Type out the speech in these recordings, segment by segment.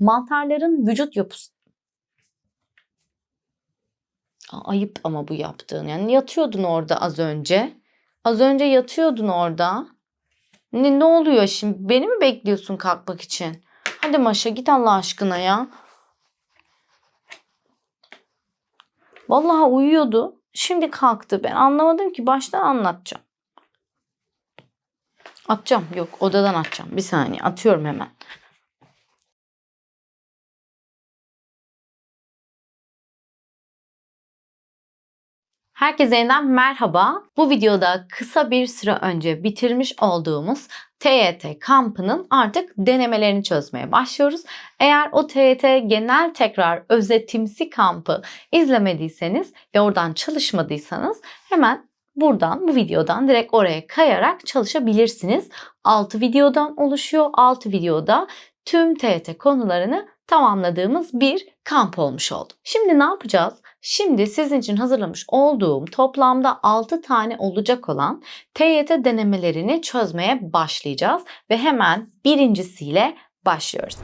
Mantarların vücut yapısı Ayıp ama bu yaptığın. Yani yatıyordun orada az önce. Az önce yatıyordun orada. Ne, ne oluyor şimdi? Beni mi bekliyorsun kalkmak için? Hadi Maşa git Allah aşkına ya. Vallahi uyuyordu. Şimdi kalktı. Ben anlamadım ki baştan anlatacağım. Atacağım. Yok odadan atacağım. Bir saniye atıyorum hemen. Herkese yeniden merhaba. Bu videoda kısa bir süre önce bitirmiş olduğumuz TYT kampının artık denemelerini çözmeye başlıyoruz. Eğer o TYT genel tekrar özetimsi kampı izlemediyseniz ve oradan çalışmadıysanız hemen buradan bu videodan direkt oraya kayarak çalışabilirsiniz. 6 videodan oluşuyor. 6 videoda tüm TYT konularını tamamladığımız bir kamp olmuş oldu. Şimdi ne yapacağız? Şimdi sizin için hazırlamış olduğum toplamda 6 tane olacak olan TYT denemelerini çözmeye başlayacağız ve hemen birincisiyle başlıyoruz.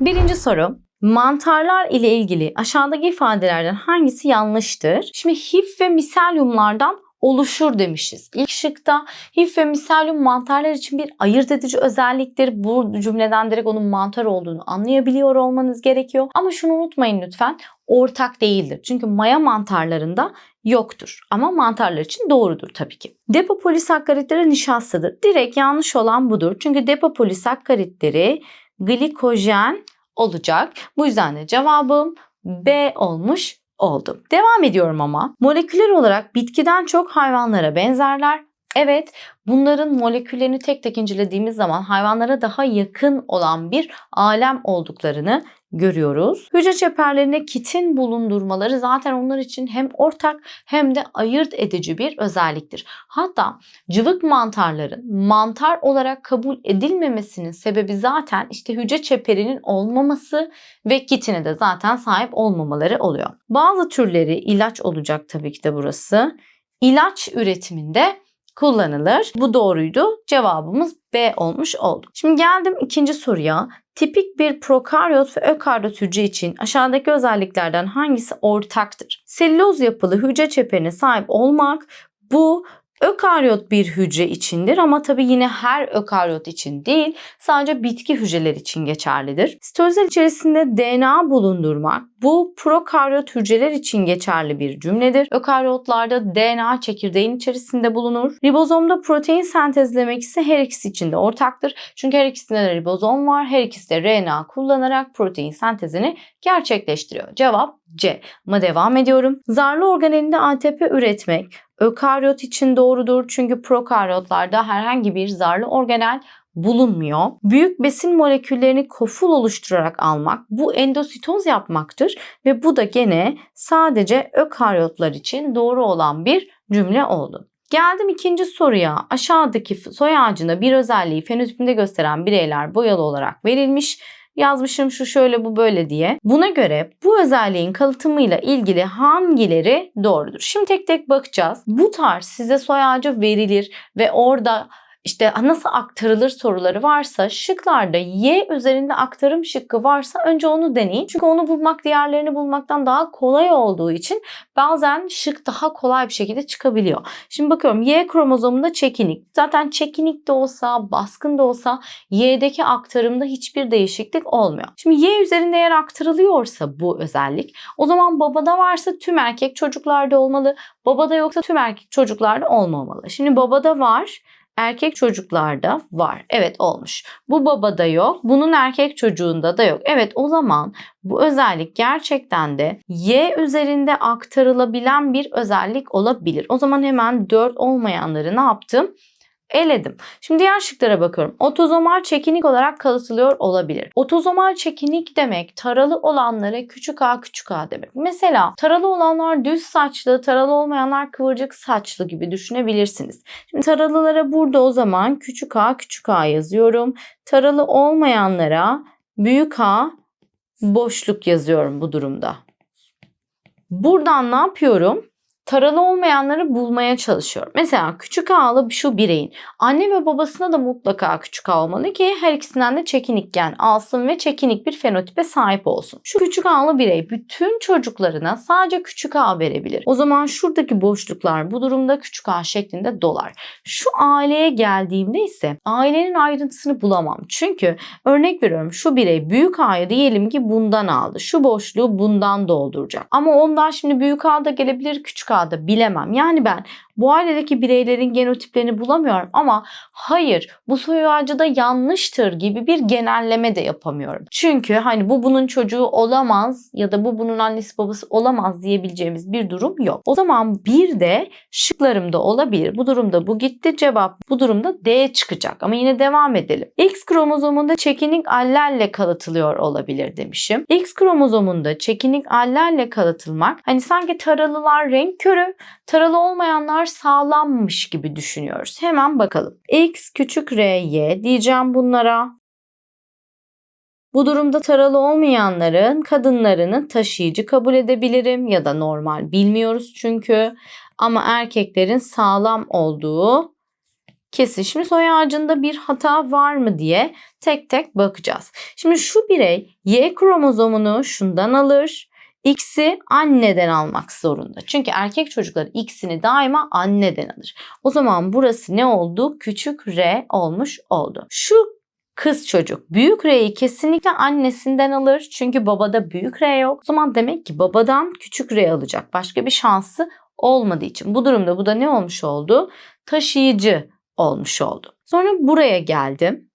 Birinci soru. Mantarlar ile ilgili aşağıdaki ifadelerden hangisi yanlıştır? Şimdi hif ve miselyumlardan oluşur demişiz. İlk şıkta hif ve miselyum mantarlar için bir ayırt edici özelliktir. Bu cümleden direkt onun mantar olduğunu anlayabiliyor olmanız gerekiyor. Ama şunu unutmayın lütfen ortak değildir. Çünkü maya mantarlarında yoktur. Ama mantarlar için doğrudur tabii ki. Depo polisakkaritleri nişastadır. Direkt yanlış olan budur. Çünkü depo polisakkaritleri glikojen olacak. Bu yüzden de cevabım B olmuş oldu. Devam ediyorum ama moleküler olarak bitkiden çok hayvanlara benzerler. Evet, bunların moleküllerini tek tek incelediğimiz zaman hayvanlara daha yakın olan bir alem olduklarını görüyoruz. Hücre çeperlerine kitin bulundurmaları zaten onlar için hem ortak hem de ayırt edici bir özelliktir. Hatta cıvık mantarların mantar olarak kabul edilmemesinin sebebi zaten işte hücre çeperinin olmaması ve kitine de zaten sahip olmamaları oluyor. Bazı türleri ilaç olacak tabii ki de burası. İlaç üretiminde kullanılır. Bu doğruydu. Cevabımız B olmuş oldu. Şimdi geldim ikinci soruya. Tipik bir prokaryot ve ökaryot hücre için aşağıdaki özelliklerden hangisi ortaktır? Selüloz yapılı hücre çeperine sahip olmak bu ökaryot bir hücre içindir ama tabii yine her ökaryot için değil sadece bitki hücreler için geçerlidir. Sitozal içerisinde DNA bulundurmak bu prokaryot hücreler için geçerli bir cümledir. Ökaryotlarda DNA çekirdeğin içerisinde bulunur. Ribozomda protein sentezlemek ise her ikisi için de ortaktır. Çünkü her ikisinde de ribozom var. Her ikisi de RNA kullanarak protein sentezini gerçekleştiriyor. Cevap C. Ama devam ediyorum. Zarlı organelinde ATP üretmek ökaryot için doğrudur. Çünkü prokaryotlarda herhangi bir zarlı organel bulunmuyor. Büyük besin moleküllerini koful oluşturarak almak bu endositoz yapmaktır ve bu da gene sadece ökaryotlar için doğru olan bir cümle oldu. Geldim ikinci soruya. Aşağıdaki soy ağacında bir özelliği fenotipinde gösteren bireyler boyalı olarak verilmiş yazmışım şu şöyle bu böyle diye. Buna göre bu özelliğin kalıtımıyla ilgili hangileri doğrudur? Şimdi tek tek bakacağız. Bu tarz size soy ağacı verilir ve orada işte nasıl aktarılır soruları varsa şıklarda Y üzerinde aktarım şıkkı varsa önce onu deneyin. Çünkü onu bulmak diğerlerini bulmaktan daha kolay olduğu için bazen şık daha kolay bir şekilde çıkabiliyor. Şimdi bakıyorum Y kromozomunda çekinik. Zaten çekinik de olsa baskın da olsa Y'deki aktarımda hiçbir değişiklik olmuyor. Şimdi Y üzerinde eğer aktarılıyorsa bu özellik o zaman babada varsa tüm erkek çocuklarda olmalı. Babada yoksa tüm erkek çocuklarda olmamalı. Şimdi babada var erkek çocuklarda var. Evet olmuş. Bu babada yok. Bunun erkek çocuğunda da yok. Evet o zaman bu özellik gerçekten de Y üzerinde aktarılabilen bir özellik olabilir. O zaman hemen 4 olmayanları ne yaptım? Eledim. Şimdi diğer şıklara bakıyorum. Otozomal çekinik olarak kalıtılıyor olabilir. Otozomal çekinik demek taralı olanlara küçük a küçük a demek. Mesela taralı olanlar düz saçlı, taralı olmayanlar kıvırcık saçlı gibi düşünebilirsiniz. Şimdi taralılara burada o zaman küçük a küçük a yazıyorum. Taralı olmayanlara büyük a boşluk yazıyorum bu durumda. Buradan ne yapıyorum? Taralı olmayanları bulmaya çalışıyorum. Mesela küçük ağlı şu bireyin anne ve babasına da mutlaka küçük ağ olmalı ki her ikisinden de çekinik gen alsın ve çekinik bir fenotipe sahip olsun. Şu küçük ağlı birey bütün çocuklarına sadece küçük ağ verebilir. O zaman şuradaki boşluklar bu durumda küçük ağ şeklinde dolar. Şu aileye geldiğimde ise ailenin ayrıntısını bulamam. Çünkü örnek veriyorum şu birey büyük ağyı diyelim ki bundan aldı. Şu boşluğu bundan dolduracak. Ama ondan şimdi büyük ağ da gelebilir küçük ağ da bilemem. Yani ben bu ailedeki bireylerin genotiplerini bulamıyorum ama hayır bu soy ağacı da yanlıştır gibi bir genelleme de yapamıyorum. Çünkü hani bu bunun çocuğu olamaz ya da bu bunun annesi babası olamaz diyebileceğimiz bir durum yok. O zaman bir de şıklarımda olabilir. Bu durumda bu gitti cevap bu durumda D çıkacak ama yine devam edelim. X kromozomunda çekinik allerle kalıtılıyor olabilir demişim. X kromozomunda çekinik allerle kalıtılmak hani sanki taralılar renk körü taralı olmayanlar sağlammış gibi düşünüyoruz. Hemen bakalım. X küçük r, y diyeceğim bunlara. Bu durumda taralı olmayanların kadınlarını taşıyıcı kabul edebilirim ya da normal bilmiyoruz çünkü. Ama erkeklerin sağlam olduğu kesin. Şimdi soy ağacında bir hata var mı diye tek tek bakacağız. Şimdi şu birey Y kromozomunu şundan alır. X'i anneden almak zorunda. Çünkü erkek çocuklar X'ini daima anneden alır. O zaman burası ne oldu? Küçük R olmuş oldu. Şu kız çocuk büyük R'yi kesinlikle annesinden alır. Çünkü babada büyük R yok. O zaman demek ki babadan küçük R alacak. Başka bir şansı olmadığı için. Bu durumda bu da ne olmuş oldu? Taşıyıcı olmuş oldu. Sonra buraya geldim.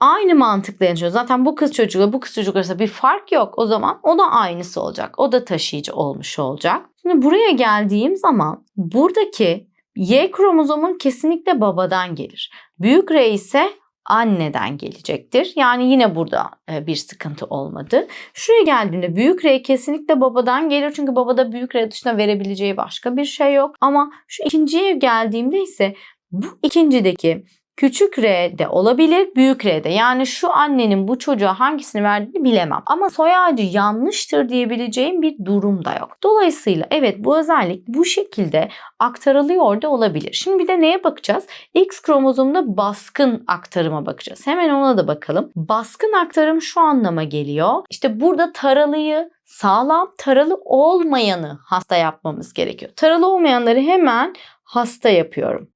Aynı mantıkla yaşıyor. Zaten bu kız çocuğuyla bu kız çocuk arasında bir fark yok. O zaman o da aynısı olacak. O da taşıyıcı olmuş olacak. Şimdi buraya geldiğim zaman buradaki Y kromozomun kesinlikle babadan gelir. Büyük R ise anneden gelecektir. Yani yine burada e, bir sıkıntı olmadı. Şuraya geldiğimde büyük R kesinlikle babadan gelir. Çünkü babada büyük R dışında verebileceği başka bir şey yok. Ama şu ikinciye geldiğimde ise bu ikincideki Küçük R de olabilir, büyük R de. Yani şu annenin bu çocuğa hangisini verdiğini bilemem. Ama soy ağacı yanlıştır diyebileceğim bir durum da yok. Dolayısıyla evet bu özellik bu şekilde aktarılıyor da olabilir. Şimdi bir de neye bakacağız? X kromozomunda baskın aktarıma bakacağız. Hemen ona da bakalım. Baskın aktarım şu anlama geliyor. İşte burada taralıyı sağlam, taralı olmayanı hasta yapmamız gerekiyor. Taralı olmayanları hemen hasta yapıyorum.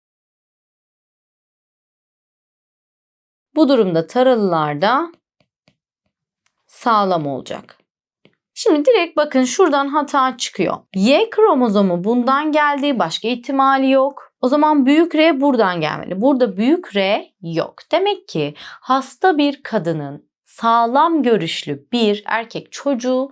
Bu durumda taralılarda sağlam olacak. Şimdi direkt bakın şuradan hata çıkıyor. Y kromozomu bundan geldi. Başka ihtimali yok. O zaman büyük R buradan gelmeli. Burada büyük R yok. Demek ki hasta bir kadının sağlam görüşlü bir erkek çocuğu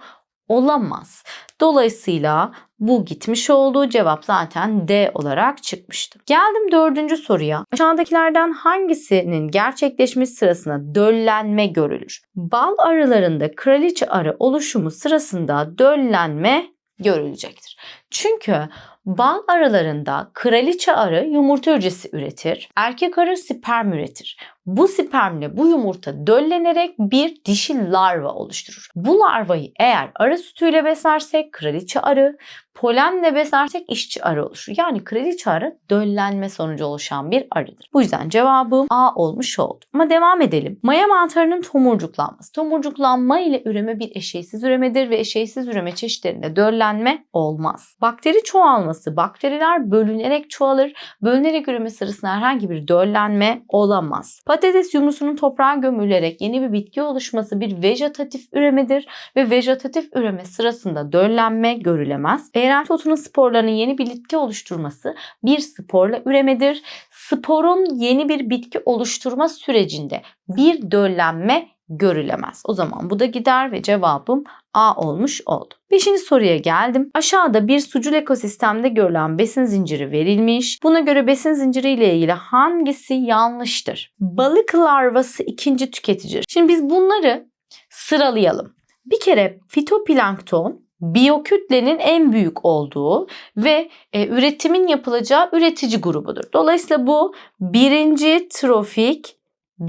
olamaz. Dolayısıyla bu gitmiş oldu. Cevap zaten D olarak çıkmıştı. Geldim dördüncü soruya. Aşağıdakilerden hangisinin gerçekleşmesi sırasında döllenme görülür? Bal arılarında kraliçe arı oluşumu sırasında döllenme görülecektir. Çünkü bal arılarında kraliçe arı yumurta hücresi üretir. Erkek arı sperm üretir. Bu spermle bu yumurta döllenerek bir dişi larva oluşturur. Bu larvayı eğer arı sütüyle beslersek kraliçe arı, polenle beslersek işçi arı oluşur. Yani kraliçe arı döllenme sonucu oluşan bir arıdır. Bu yüzden cevabım A olmuş oldu. Ama devam edelim. Maya mantarının tomurcuklanması. Tomurcuklanma ile üreme bir eşeysiz üremedir ve eşeysiz üreme çeşitlerinde döllenme olmaz. Bakteri çoğalması. Bakteriler bölünerek çoğalır. Bölünerek üreme sırasında herhangi bir döllenme olamaz. Patates yumrusunun toprağa gömülerek yeni bir bitki oluşması bir vejetatif üremedir ve vejetatif üreme sırasında döllenme görülemez. Eğer otunun sporlarının yeni bir bitki oluşturması bir sporla üremedir. Sporun yeni bir bitki oluşturma sürecinde bir döllenme görülemez. O zaman bu da gider ve cevabım A olmuş oldu. Beşinci soruya geldim. Aşağıda bir sucul ekosistemde görülen besin zinciri verilmiş. Buna göre besin zinciri ile ilgili hangisi yanlıştır? Balık larvası ikinci tüketicidir. Şimdi biz bunları sıralayalım. Bir kere fitoplankton biyokütlenin en büyük olduğu ve e, üretimin yapılacağı üretici grubudur. Dolayısıyla bu birinci trofik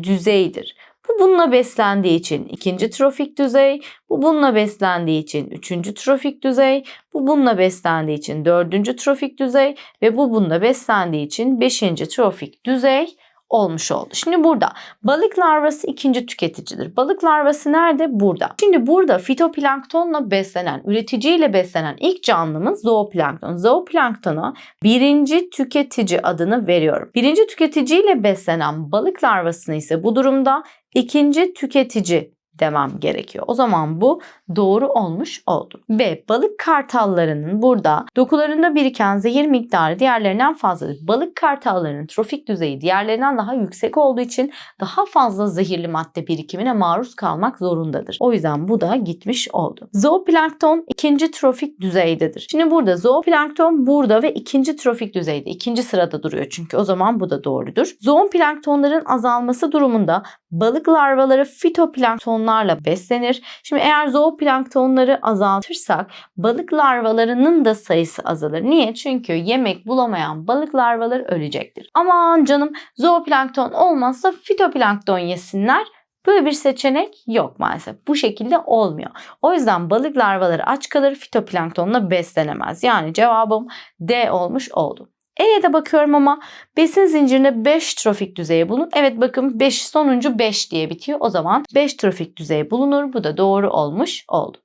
düzeydir. Bu bununla beslendiği için ikinci trofik düzey, bu bununla beslendiği için üçüncü trofik düzey, bu bununla beslendiği için dördüncü trofik düzey ve bu bununla beslendiği için beşinci trofik düzey olmuş oldu. Şimdi burada balık larvası ikinci tüketicidir. Balık larvası nerede? Burada. Şimdi burada fitoplanktonla beslenen, üreticiyle beslenen ilk canlımız zooplankton. Zooplanktona birinci tüketici adını veriyorum. Birinci tüketiciyle beslenen balık larvasını ise bu durumda ikinci tüketici demem gerekiyor. O zaman bu doğru olmuş oldu. B. Balık kartallarının burada dokularında biriken zehir miktarı diğerlerinden fazladır. Balık kartallarının trofik düzeyi diğerlerinden daha yüksek olduğu için daha fazla zehirli madde birikimine maruz kalmak zorundadır. O yüzden bu da gitmiş oldu. Zooplankton ikinci trofik düzeydedir. Şimdi burada zooplankton burada ve ikinci trofik düzeyde. ikinci sırada duruyor çünkü o zaman bu da doğrudur. Zooplanktonların azalması durumunda balık larvaları fitoplanktonlarla beslenir. Şimdi eğer zooplanktonları azaltırsak balık larvalarının da sayısı azalır. Niye? Çünkü yemek bulamayan balık larvaları ölecektir. Aman canım zooplankton olmazsa fitoplankton yesinler. Böyle bir seçenek yok maalesef. Bu şekilde olmuyor. O yüzden balık larvaları aç kalır, fitoplanktonla beslenemez. Yani cevabım D olmuş oldu. E'ye bakıyorum ama besin zincirinde 5 trofik düzeyi bulunur. Evet bakın 5 sonuncu 5 diye bitiyor. O zaman 5 trofik düzeyi bulunur. Bu da doğru olmuş oldu.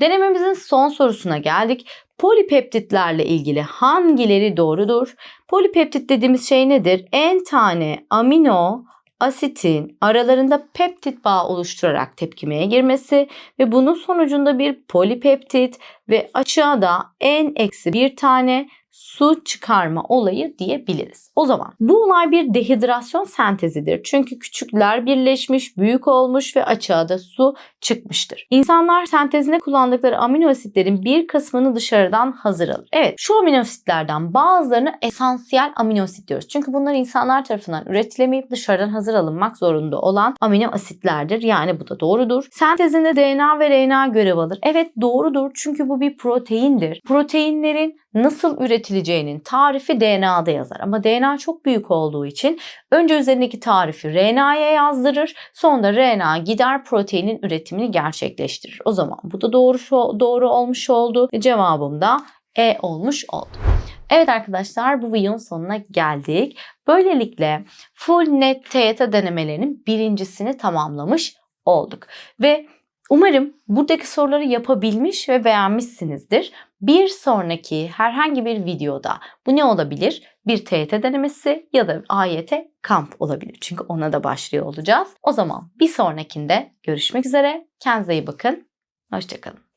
Denememizin son sorusuna geldik. Polipeptitlerle ilgili hangileri doğrudur? Polipeptit dediğimiz şey nedir? En tane amino asitin aralarında peptit bağı oluşturarak tepkimeye girmesi ve bunun sonucunda bir polipeptit ve açığa da en eksi bir tane su çıkarma olayı diyebiliriz. O zaman bu olay bir dehidrasyon sentezidir. Çünkü küçükler birleşmiş, büyük olmuş ve açığa da su çıkmıştır. İnsanlar sentezine kullandıkları amino asitlerin bir kısmını dışarıdan hazır alır. Evet şu amino asitlerden bazılarını esansiyel amino asit diyoruz. Çünkü bunlar insanlar tarafından üretilemeyip dışarıdan hazır alınmak zorunda olan amino asitlerdir. Yani bu da doğrudur. Sentezinde DNA ve RNA görev alır. Evet doğrudur çünkü bu bir proteindir. Proteinlerin nasıl üretileceğinin tarifi DNA'da yazar. Ama DNA çok büyük olduğu için önce üzerindeki tarifi RNA'ya yazdırır. Sonra RNA gider proteinin üretimini gerçekleştirir. O zaman bu da doğru doğru olmuş oldu. Cevabım da E olmuş oldu. Evet arkadaşlar bu videonun sonuna geldik. Böylelikle full net TYT denemelerinin birincisini tamamlamış olduk. Ve Umarım buradaki soruları yapabilmiş ve beğenmişsinizdir. Bir sonraki herhangi bir videoda bu ne olabilir? Bir TYT denemesi ya da AYT kamp olabilir. Çünkü ona da başlıyor olacağız. O zaman bir sonrakinde görüşmek üzere. Kendinize iyi bakın. Hoşçakalın.